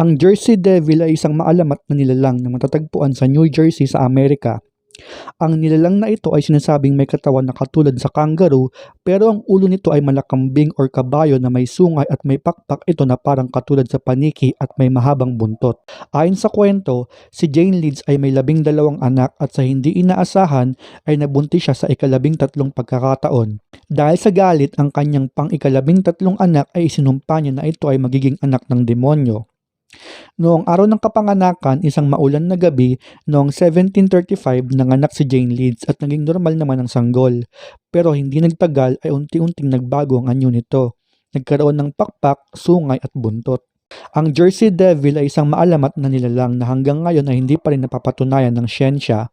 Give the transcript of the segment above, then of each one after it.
Ang Jersey Devil ay isang maalamat na nilalang na matatagpuan sa New Jersey sa Amerika. Ang nilalang na ito ay sinasabing may katawan na katulad sa kangaroo pero ang ulo nito ay malakambing or kabayo na may sungay at may pakpak ito na parang katulad sa paniki at may mahabang buntot. Ayon sa kwento, si Jane Leeds ay may labing dalawang anak at sa hindi inaasahan ay nabuntis siya sa ikalabing tatlong pagkakataon. Dahil sa galit ang kanyang pang ikalabing tatlong anak ay isinumpa niya na ito ay magiging anak ng demonyo. Noong araw ng kapanganakan, isang maulan na gabi, noong 1735, nanganak si Jane Leeds at naging normal naman ang sanggol. Pero hindi nagtagal ay unti-unting nagbago ang anyo nito. Nagkaroon ng pakpak, sungay at buntot. Ang Jersey Devil ay isang maalamat na nilalang na hanggang ngayon ay hindi pa rin napapatunayan ng siyensya.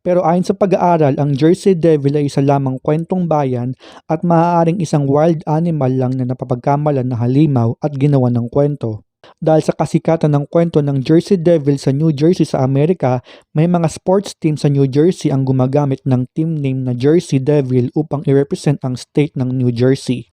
Pero ayon sa pag-aaral, ang Jersey Devil ay isa lamang kwentong bayan at maaaring isang wild animal lang na napapagkamalan na halimaw at ginawa ng kwento. Dahil sa kasikatan ng kwento ng Jersey Devil sa New Jersey sa Amerika, may mga sports team sa New Jersey ang gumagamit ng team name na Jersey Devil upang i-represent ang state ng New Jersey.